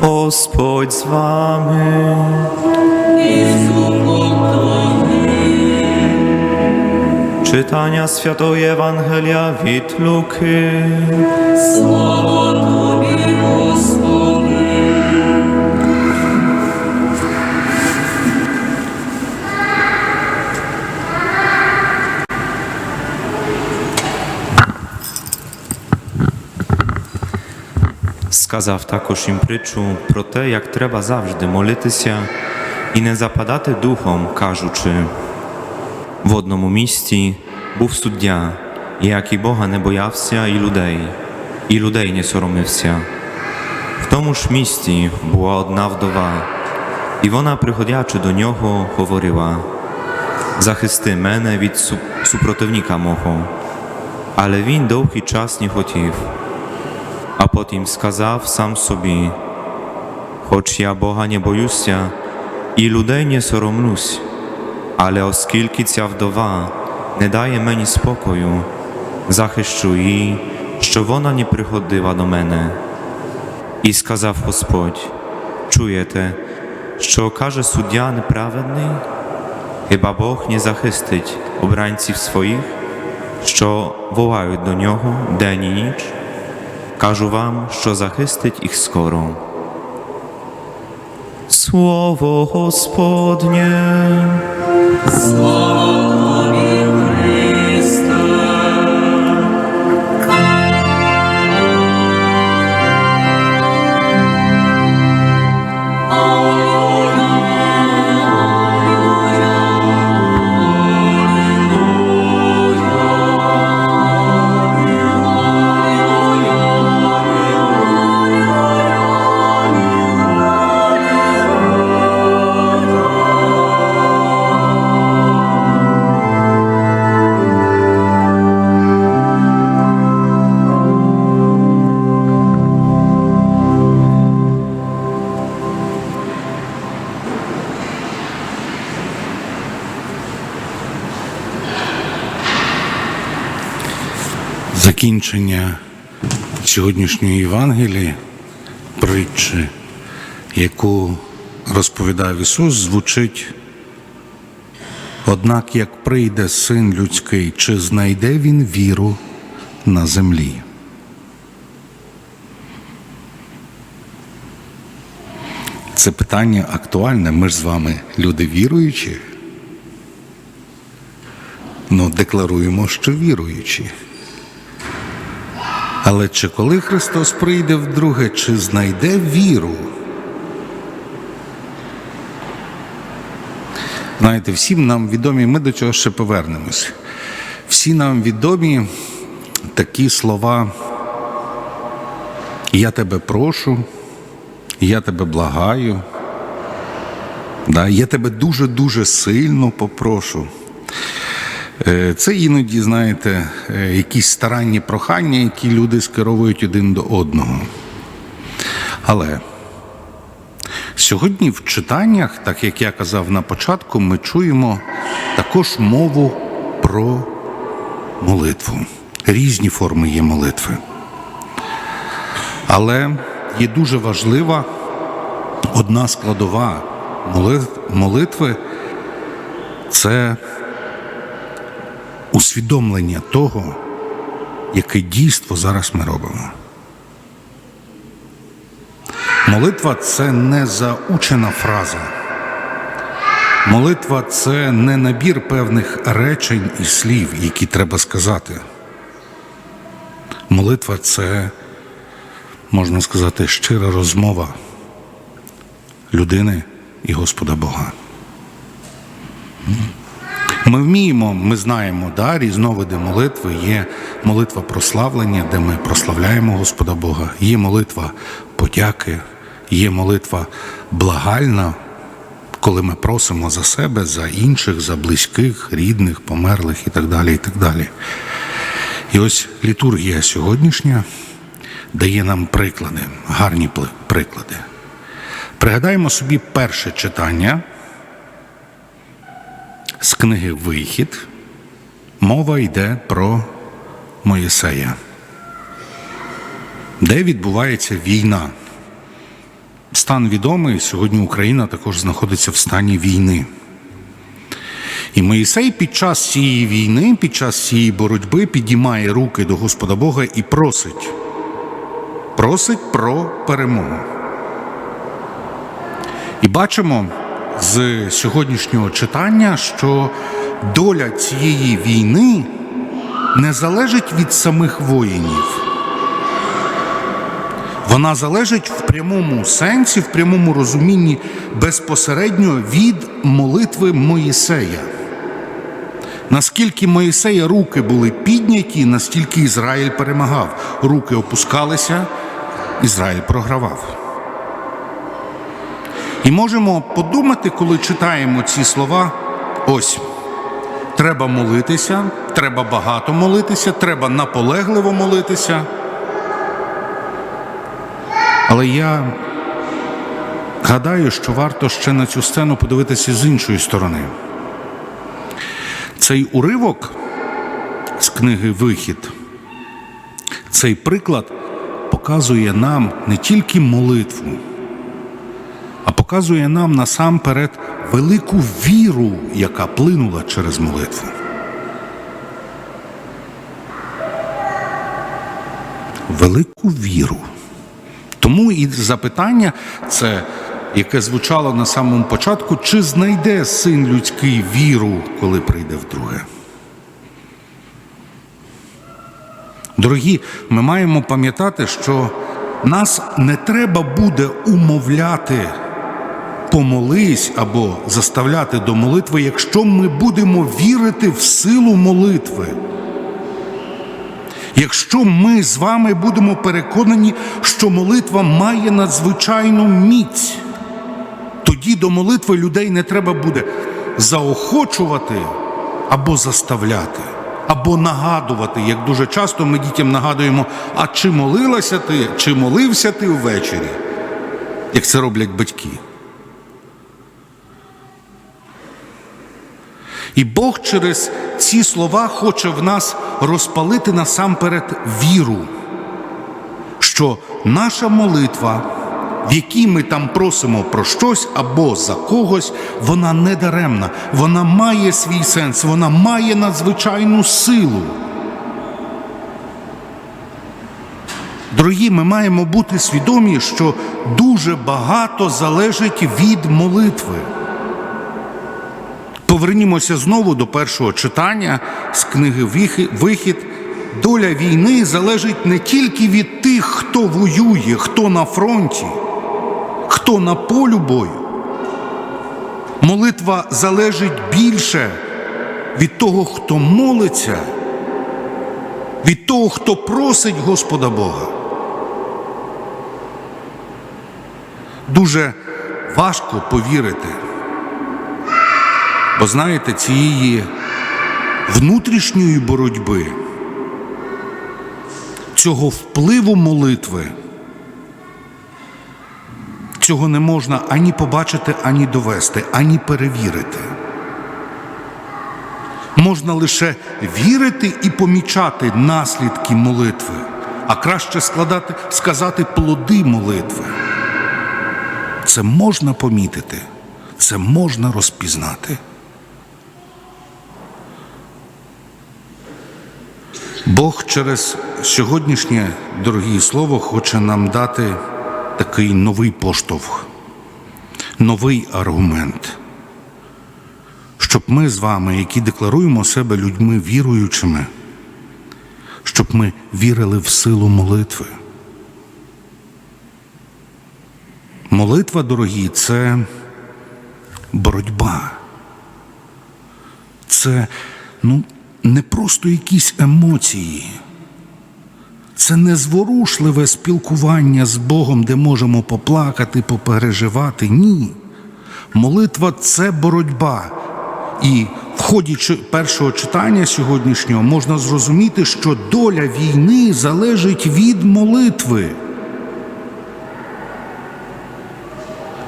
Господь з вами. Czytania Świętego Ewangelia від Luki. Сказав також їм притчу про те, як треба завжди молитися і не западати духом, кажучи. В одному місті був суддя, який Бога не боявся і людей, і людей не соромився. В тому ж місті була одна вдова, і вона, приходячи до нього, говорила: Захисти мене від супротивника мого. Але він довгий час не хотів. А потім сказав сам собі, хоч я Бога не боюся і людей не соромлюсь, але оскільки ця вдова не дає мені спокою, захищу її, що вона не приходила до мене. І сказав Господь, чуєте, що каже суддя неправедний? Хіба Бог не захистить обранців своїх, що волають до нього день і ніч? Кажу вам, що захистить їх скоро. Слово Господнє. закінчення сьогоднішньої Євангелії, притчі, яку розповідав Ісус, звучить. Однак, як прийде син людський, чи знайде він віру на землі? Це питання актуальне. Ми ж з вами люди віруючі. Ну, декларуємо, що віруючі. Але чи коли Христос прийде вдруге, чи знайде віру? Знаєте, всім нам відомі, ми до цього ще повернемось. Всі нам відомі такі слова. Я тебе прошу, я тебе благаю, да, я тебе дуже-дуже сильно попрошу. Е, Це іноді, знаєте, е, якісь старанні прохання, які люди скеровують один до одного. Але сьогодні в читаннях, так як я казав на початку, ми чуємо також мову про молитву. Різні форми є молитви. Але є дуже важлива одна складова молитви це усвідомлення того, яке дійство зараз ми робимо. Молитва це не заучена фраза. Молитва це не набір певних речень і слів, які треба сказати. Молитва це, можна сказати, щира розмова людини і Господа Бога. Ми вміємо, ми знаємо, да, різновиди молитви. Є молитва прославлення, де ми прославляємо Господа Бога, є молитва подяки, є молитва благальна, коли ми просимо за себе, за інших, за близьких, рідних, померлих і так далі. І так далі. І ось літургія сьогоднішня дає нам приклади, гарні приклади. Пригадаємо собі перше читання з книги Вихід мова йде про Моїсея, де відбувається війна Стан відомий. Сьогодні Україна також знаходиться в стані війни. І Моїсей під час цієї війни, під час цієї боротьби підіймає руки до Господа Бога і просить. Просить про перемогу. І бачимо з сьогоднішнього читання, що доля цієї війни не залежить від самих воїнів. Вона залежить в прямому сенсі, в прямому розумінні безпосередньо від молитви Моїсея. Наскільки Моїсея руки були підняті, настільки Ізраїль перемагав. Руки опускалися, Ізраїль програвав. І можемо подумати, коли читаємо ці слова, ось треба молитися, треба багато молитися, треба наполегливо молитися. Але я гадаю, що варто ще на цю сцену подивитися з іншої сторони. Цей уривок з книги Вихід, цей приклад показує нам не тільки молитву, показує нам насамперед велику віру, яка плинула через молитву. Велику віру. Тому і запитання це, яке звучало на самому початку, чи знайде син людський віру, коли прийде вдруге? Дорогі, ми маємо пам'ятати, що нас не треба буде умовляти помолись або заставляти до молитви, якщо ми будемо вірити в силу молитви. Якщо ми з вами будемо переконані, що молитва має надзвичайну міць, тоді до молитви людей не треба буде заохочувати або заставляти, або нагадувати, як дуже часто ми дітям нагадуємо, а чи молилася ти, чи молився ти ввечері, як це роблять батьки. І Бог через ці слова хоче в нас розпалити насамперед віру, що наша молитва, в якій ми там просимо про щось або за когось, вона не даремна, вона має свій сенс, вона має надзвичайну силу. Дорогі, ми маємо бути свідомі, що дуже багато залежить від молитви. Повернімося знову до першого читання з книги Вихід. Доля війни залежить не тільки від тих, хто воює, хто на фронті, хто на полю бою. Молитва залежить більше від того, хто молиться, від того, хто просить Господа Бога. Дуже важко повірити. Бо знаєте, цієї внутрішньої боротьби, цього впливу молитви, цього не можна ані побачити, ані довести, ані перевірити. Можна лише вірити і помічати наслідки молитви, а краще складати, сказати плоди молитви. Це можна помітити, це можна розпізнати. Бог через сьогоднішнє дорогі слово хоче нам дати такий новий поштовх, новий аргумент, щоб ми з вами, які декларуємо себе людьми віруючими, щоб ми вірили в силу молитви. Молитва, дорогі, це боротьба. Це, ну, не просто якісь емоції, це незворушливе спілкування з Богом, де можемо поплакати, попереживати. Ні. Молитва це боротьба. І в ході першого читання сьогоднішнього можна зрозуміти, що доля війни залежить від молитви.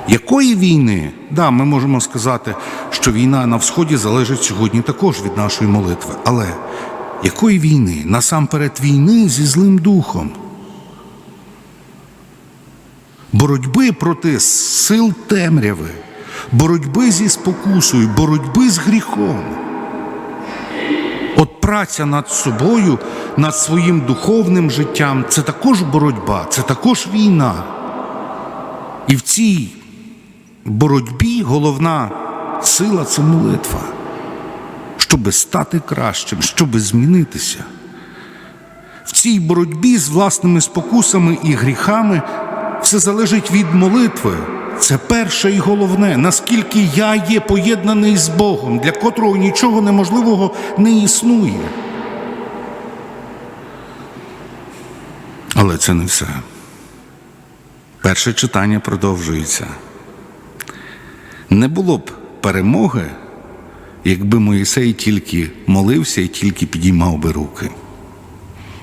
Якої війни? Да, ми можемо сказати, що війна на Всході залежить сьогодні також від нашої молитви. Але якої війни? Насамперед війни зі злим духом. боротьби проти сил темряви, боротьби зі спокусою, боротьби з гріхом. От праця над собою, над своїм духовним життям це також боротьба, це також війна. І в цій боротьбі головна сила це молитва, щоби стати кращим, щоби змінитися. В цій боротьбі з власними спокусами і гріхами все залежить від молитви. Це перше і головне, наскільки я є поєднаний з Богом, для котрого нічого неможливого не існує. Але це не все. Перше читання продовжується. Не було б перемоги, якби Моїсей тільки молився і тільки підіймав би руки.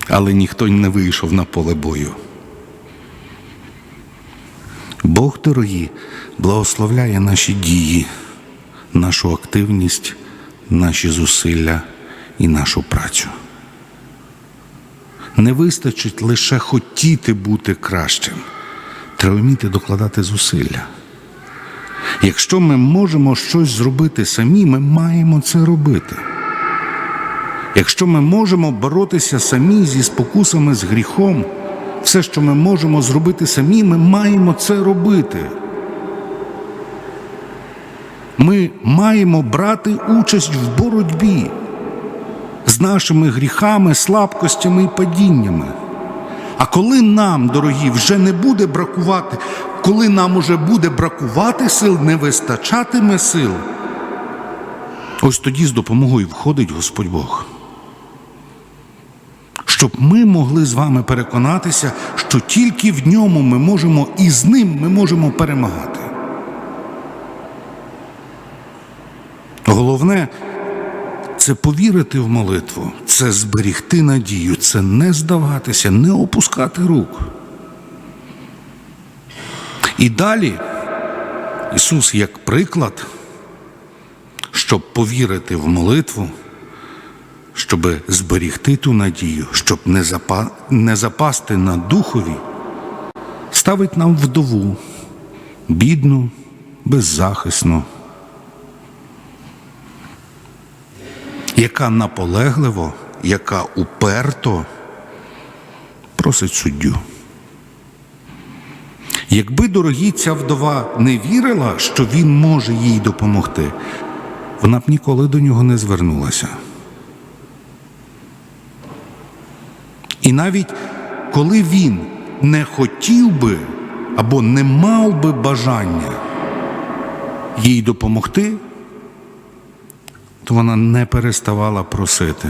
Але ніхто не вийшов на поле бою. Бог, дорогі, благословляє наші дії, нашу активність, наші зусилля і нашу працю. Не вистачить лише хотіти бути кращим. Треба вміти докладати зусилля. Якщо ми можемо щось зробити самі, ми маємо це робити. Якщо ми можемо боротися самі зі спокусами, з гріхом, все, що ми можемо зробити самі, ми маємо це робити. Ми маємо брати участь в боротьбі з нашими гріхами, слабкостями і падіннями. А коли нам, дорогі, вже не буде бракувати, коли нам уже буде бракувати сил, не вистачатиме сил, ось тоді з допомогою входить Господь Бог. Щоб ми могли з вами переконатися, що тільки в ньому ми можемо і з ним ми можемо перемагати. Головне це повірити в молитву, це зберігти надію, це не здаватися, не опускати рук. І далі Ісус, як приклад, щоб повірити в молитву, щоб зберігти ту надію, щоб не, запа... не запасти на духові, ставить нам вдову, бідну, беззахисну. яка наполегливо, яка уперто просить суддю. Якби дорогі ця вдова не вірила, що він може їй допомогти, вона б ніколи до нього не звернулася. І навіть коли він не хотів би або не мав би бажання їй допомогти, то вона не переставала просити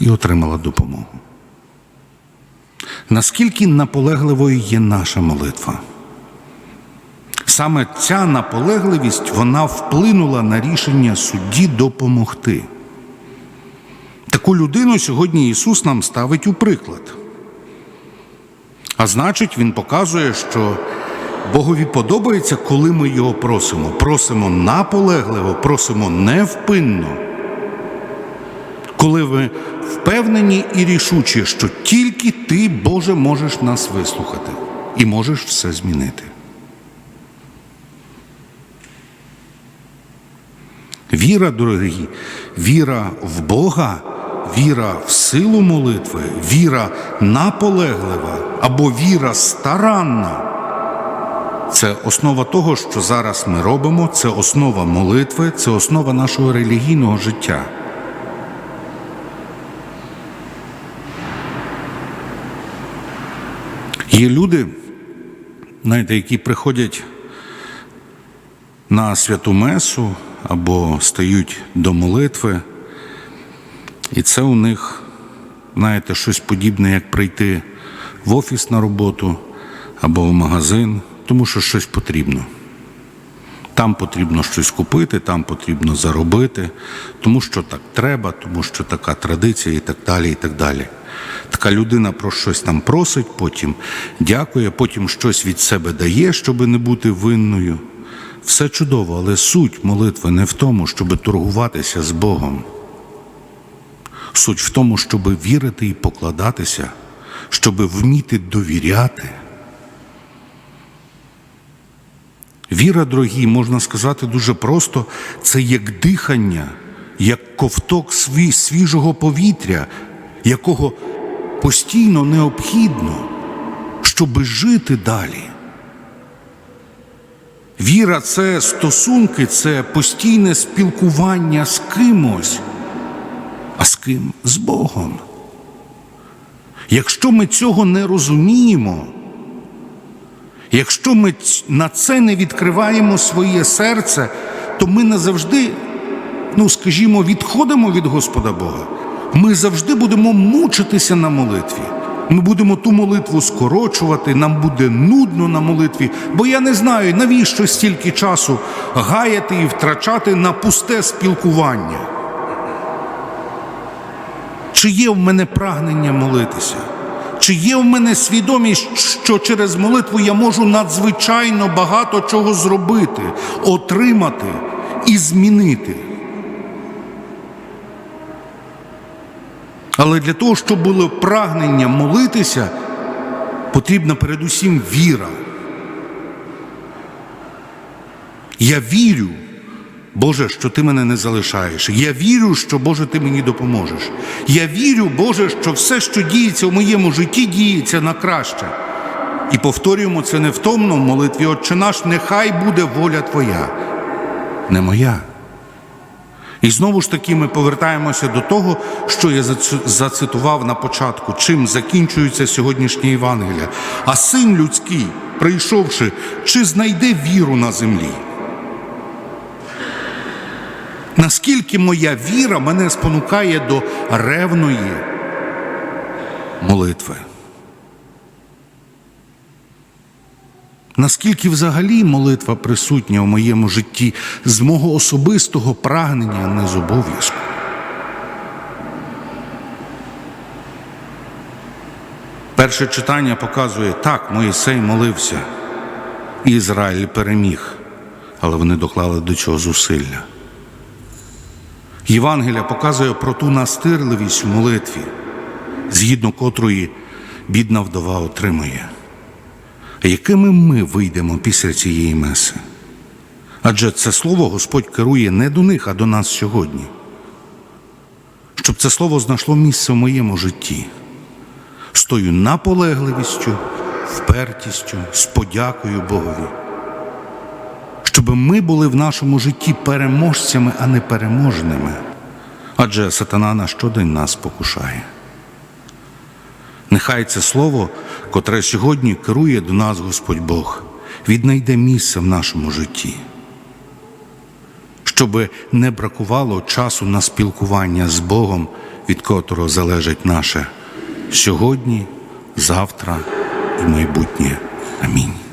і отримала допомогу. Наскільки наполегливою є наша молитва? Саме ця наполегливість вона вплинула на рішення судді допомогти. Таку людину сьогодні Ісус нам ставить у приклад. А значить, Він показує, що Богові подобається, коли ми його просимо. Просимо наполегливо, просимо невпинно. Коли ви впевнені і рішучі, що тільки ти, Боже, можеш нас вислухати і можеш все змінити. Віра, дорогі, віра в Бога, віра в силу молитви, віра наполеглива або віра старанна. Це основа того, що зараз ми робимо, це основа молитви, це основа нашого релігійного життя. Є люди, знаєте, які приходять на святу месу або стають до молитви, і це у них, знаєте, щось подібне, як прийти в офіс на роботу або в магазин, тому що щось потрібно. Там потрібно щось купити, там потрібно заробити, тому що так треба, тому що така традиція і так далі. і так далі. Така людина про щось там просить, потім дякує, потім щось від себе дає, щоб не бути винною. Все чудово, але суть молитви не в тому, щоб торгуватися з Богом. Суть в тому, щоб вірити і покладатися, щоб вміти довіряти. Віра, дорогі, можна сказати дуже просто, це як дихання, як ковток свіжого повітря, якого постійно необхідно, щоби жити далі. Віра це стосунки, це постійне спілкування з кимось, а з ким? З Богом. Якщо ми цього не розуміємо, якщо ми на це не відкриваємо своє серце, то ми назавжди, ну скажімо, відходимо від Господа Бога. Ми завжди будемо мучитися на молитві. Ми будемо ту молитву скорочувати, нам буде нудно на молитві, бо я не знаю, навіщо стільки часу гаяти і втрачати на пусте спілкування. Чи є в мене прагнення молитися? Чи є в мене свідомість, що через молитву я можу надзвичайно багато чого зробити, отримати і змінити? Але для того, щоб було прагнення молитися, потрібна передусім віра. Я вірю, Боже, що ти мене не залишаєш. Я вірю, що Боже, ти мені допоможеш. Я вірю, Боже, що все, що діється в моєму житті, діється на краще. І повторюємо це невтомно в молитві Отче наш, нехай буде воля Твоя, не моя. І знову ж таки ми повертаємося до того, що я зацитував на початку, чим закінчується сьогоднішнє Євангелія. А син людський, прийшовши, чи знайде віру на землі? Наскільки моя віра мене спонукає до ревної молитви? Наскільки взагалі молитва присутня в моєму житті з мого особистого прагнення, не з обов'язку? Перше читання показує, так, Моїсей молився, і Ізраїль переміг, але вони доклали до цього зусилля. Євангелія показує про ту настирливість в молитві, згідно котрої бідна вдова отримує. Якими ми вийдемо після цієї меси? Адже це слово Господь керує не до них, а до нас сьогодні. Щоб це слово знайшло місце в моєму житті, з тою наполегливістю, впертістю, з подякою Богові. Щоб ми були в нашому житті переможцями, а не переможними. Адже сатана на щодень нас покушає. Нехай це слово, котре сьогодні керує до нас Господь Бог, віднайде місце в нашому житті, щоб не бракувало часу на спілкування з Богом, від котрого залежить наше сьогодні, завтра і майбутнє. Амінь.